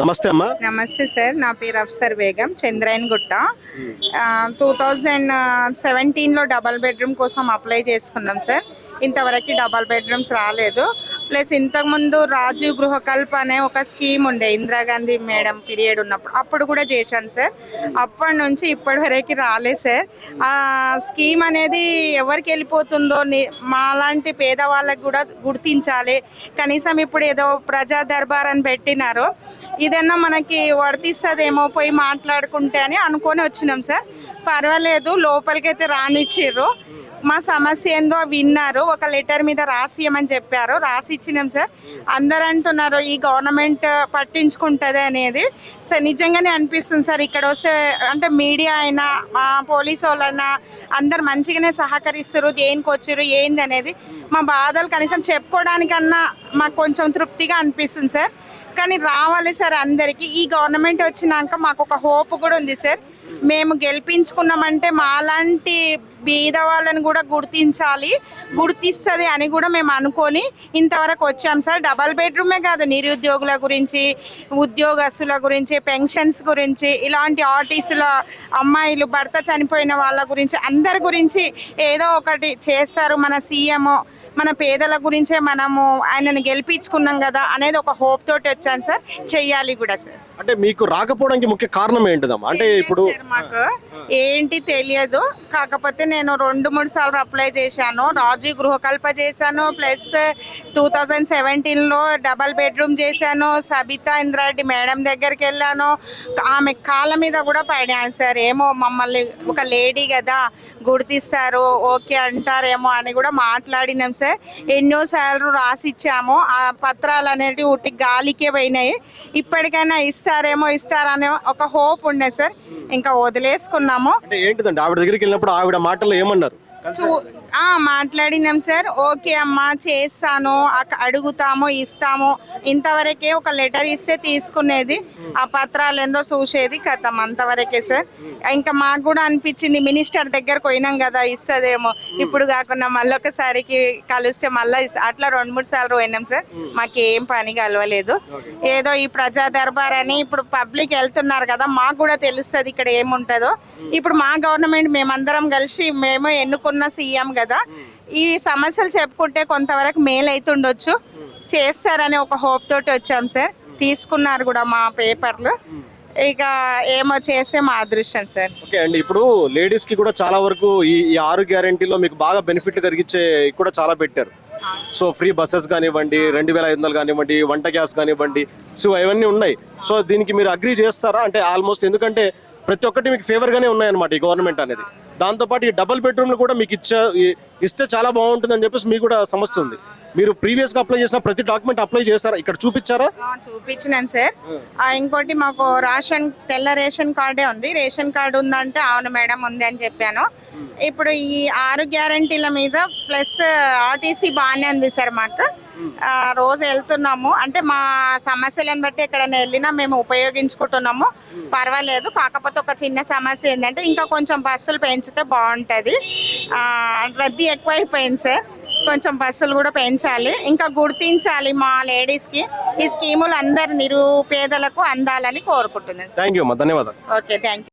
నమస్తే అమ్మా. నమస్తే సార్ నా పేరు అఫ్సర్ బేగం చంద్రాయన్ గుట్ట టూ థౌజండ్ సెవెంటీన్లో డబల్ బెడ్రూమ్ కోసం అప్లై చేసుకున్నాం సార్. ఇంతవరకు డబల్ బెడ్రూమ్స్ రాలేదు. ప్లస్ ఇంతకుముందు రాజీవ్ గృహకల్ప అనే ఒక స్కీమ్ ఉండే ఇందిరాగాంధీ మేడం పీరియడ్ ఉన్నప్పుడు. అప్పుడు కూడా చేశాను సార్. అప్పటి నుంచి ఇప్పటి వరకు రాలేదు సార్. ఆ స్కీమ్ అనేది ఎవరికి వెళ్ళిపోతుందో మాలాంటి పేదవాళ్ళకి కూడా గుర్తించాలి. కనీసం ఇప్పుడు ఏదో ప్రజా దర్బార్ అని పెట్టినారు. ఇదన్నా మనకి వర్తిస్తుందేమో పోయి మాట్లాడుకుంటే అని అనుకొని వచ్చినాం సార్. పర్వాలేదు లోపలికైతే రానిచ్చిర్రు. మా సమస్య ఏందో విన్నారు. ఒక లెటర్ మీద రాసియమని చెప్పారు. రాసి ఇచ్చినాం సార్. అందరు అంటున్నారు ఈ గవర్నమెంట్ పట్టించుకుంటుంది అనేది. సార్ నిజంగానే అనిపిస్తుంది సార్. ఇక్కడ వస్తే అంటే మీడియా అయినా మా పోలీసు వాళ్ళైనా అందరు మంచిగానే సహకరిస్తారు. దేనికి వచ్చారు ఏంది అనేది. మా బాధలు కనీసం చెప్పుకోవడానికన్నా మాకు కొంచెం తృప్తిగా అనిపిస్తుంది సార్. కానీ రావాలి సార్ అందరికీ. ఈ గవర్నమెంట్ వచ్చినాక మాకు ఒక హోప్ కూడా ఉంది సార్. మేము గెలిపించుకున్నామంటే మాలాంటి బీద వాళ్ళని కూడా గుర్తించాలి గుర్తిస్తుంది అని కూడా మేము అనుకొని ఇంతవరకు వచ్చాం సార్. డబల్ బెడ్రూమే కాదు నిరుద్యోగుల గురించి ఉద్యోగస్తుల గురించి పెన్షన్స్ గురించి ఇలాంటి ఆర్టిస్టుల అమ్మాయిలు భర్త చనిపోయిన వాళ్ళ గురించి అందరి గురించి ఏదో ఒకటి చేస్తారు మన సీఎం. మన పేదల గురించే మనము ఆయనను గెలిపించుకున్నాం కదా అనేది ఒక హోప్ తోటి వచ్చాను సార్. చెయ్యాలి కూడా సార్. అంటే మీకు రాకపోవడానికి ముఖ్య కారణం ఏంటిదమ్మా? అంటే ఇప్పుడు మాకు. ఏంటి తెలియదు. కాకపోతే నేను రెండు మూడు సార్లు అప్లై చేశాను. రాజీ గృహకల్ప చేశాను ప్లస్ టూ థౌజండ్ సెవెంటీన్లో డబల్ బెడ్రూమ్ చేశాను. సబితా ఇంద్రారెడ్డి మేడం దగ్గరికి వెళ్ళాను. ఆమె కాళ్ళ మీద కూడా పడాను సార్. ఏమో మమ్మల్ని ఒక లేడీ కదా గుర్తిస్తారు ఓకే అంటారేమో అని కూడా మాట్లాడినాం సార్. ఎన్నోసార్లు రాసి ఇచ్చాము ఆ పత్రాలు అనేటివి ఉట్టి గాలికే పోయినాయి. ఇప్పటికైనా ఇస్తారేమో ఇస్తారనే ఒక హోప్ ఉండే సార్. ఇంకా వదిలేసుకున్నాము. ఏంటిదండి? ఆవిడ దగ్గరికి వెళ్ళినప్పుడు ఆవిడ మాటల్లో ఏమన్నారు? చూ- మాట్లాడినాం సార్. ఓకే అమ్మా చేస్తాను అడుగుతాము ఇస్తాము. ఇంతవరకే ఒక లెటర్ ఇస్తే తీసుకునేది. ఆ పత్రాలు ఏందో చూసేది కథం అంతవరకే సార్. ఇంకా మాకు కూడా అనిపించింది మినిస్టర్ దగ్గరకు పోయినాం కదా ఇస్తుందేమో. ఇప్పుడు కాకుండా మళ్ళీ ఒకసారికి కలిస్తే మళ్ళీ అట్లా రెండు మూడు సార్లు పోయినాం సార్. మాకు ఏం పని కలవలేదు. ఏదో ఈ ప్రజా దర్బార్ అని ఇప్పుడు పబ్లిక్ వెళ్తున్నారు కదా మాకు కూడా తెలుస్తుంది ఇక్కడ ఏముంటుందో. ఇప్పుడు మా గవర్నమెంట్ మేమందరం కలిసి మేము ఎన్నుకున్న సీఎం కదా ఈ సమస్యలు చెప్పుకుంటే కొంతవరకు మేలు అవుతుండొచ్చు చేస్తారని ఒక హోప్ తోటి వచ్చాం సార్. తీసుకున్నారు కూడా మా పేపర్లు. ఇక ఏమో చేస్తే మా అదృష్టం సార్. ఓకే అండి. ఇప్పుడు లేడీస్కి కూడా చాలా వరకు ఈ ఈ ఆరు గ్యారంటీలో మీకు బాగా బెనిఫిట్లు కలిగించే కూడా చాలా పెట్టారు. సో ఫ్రీ బస్సెస్ కానివ్వండి రెండు వేల ఐదు వందలు కానివ్వండి వంట గ్యాస్ కానివ్వండి సో అవన్నీ ఉన్నాయి. సో దీనికి మీరు అగ్రి చేస్తారా? అంటే ఆల్మోస్ట్ ఎందుకంటే ప్రతి ఒక్కటి మీకు ఫేవర్ గానే ఉన్నాయన్నమాట ఈ గవర్నమెంట్ అనేది. దాంతోపాటు ఈ డబుల్ బెడ్రూమ్లు కూడా మీకు ఇచ్చా ఇస్తే చాలా బాగుంటుంది అని చెప్పేసి మీకు కూడా సమస్య ఉంది. మీరు ప్రీవియస్గా అప్లై చేసిన ప్రతి డాక్యుమెంట్ అప్లై చేశారా? ఇక్కడ చూపించారా? చూపించినాను సార్. ఇంకోటి మాకు రేషన్ తెల్ల రేషన్ కార్డే ఉంది. రేషన్ కార్డు ఉందంటే అవును మేడం ఉంది అని చెప్పాను. ఇప్పుడు ఈ ఆరు గ్యారంటీల మీద ప్లస్ ఆర్టీసీ బాగానే ఉంది సార్ మాకు. రోజు వెళ్తున్నాము. అంటే మా సమస్యలను బట్టి ఎక్కడైనా వెళ్ళినా మేము ఉపయోగించుకుంటున్నాము. పర్వాలేదు. కాకపోతే ఒక చిన్న సమస్య ఏంటంటే ఇంకా కొంచెం బస్సులు పెంచితే బాగుంటుంది. రద్దీ ఎక్కువైపోయింది సార్. కొంచెం బస్సులు కూడా పెంచాలి. ఇంకా గుర్తించాలి మా లేడీస్కి ఈ స్కీములు అందరు నిరుపేదలకు అందాలని కోరుకుంటున్నాను థ్యాంక్ యూ ధన్యవాదాలు. Okay thank